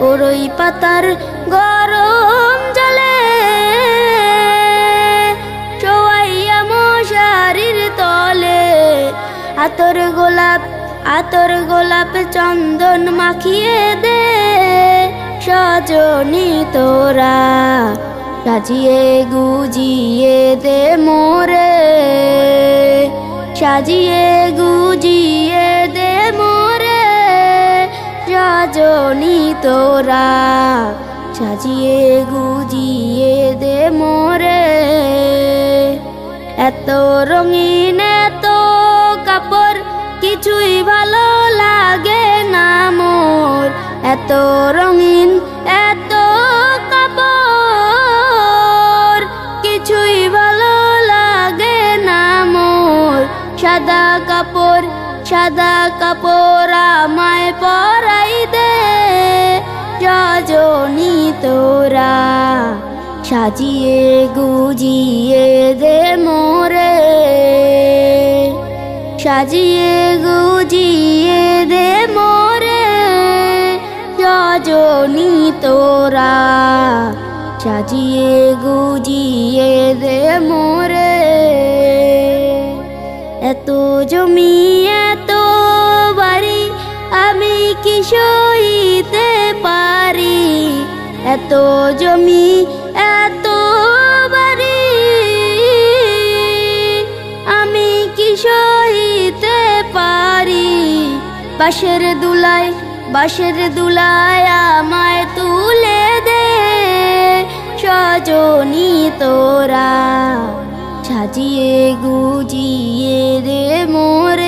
বড়ই পাতার গরম জলে শোয়াইয়া মশারির তলে। আতর গোলাপ আতর গোলাপ চন্দন মাখিয়ে দে। সজনি তোরা সাজিয়ে গুজিয়ে দে মোরে। সাজিয়ে গুজিয়ে রজনী তোরা, সাজিয়ে গুজিয়ে দে মোরে। এত রঙিন, এত কাপড়, কিছুই ভালো লাগে না মোর। এত রঙিন, এত কাপড়, কিছুই ভালো লাগে না মোর। সাদা কাপড় সাদা কাপড় আমায় পরাই দে। রজনী তোরা সাজিয়ে গুজিয়ে দে মোরে। সাজিয়ে গুজিয়ে দে মোরে। রজনী তোরা সাজিয়ে গুজিয়ে দে মোরে। এত জমি সইতে পারি। এত জমি, এত বাড়ি। আমি কি সইতে পারি? বাঁশের দুলায় বাঁশের দুলায় আমায় তুলে দে। সজনী তোরা সাজিয়ে গুজিয়ে দে মোরে।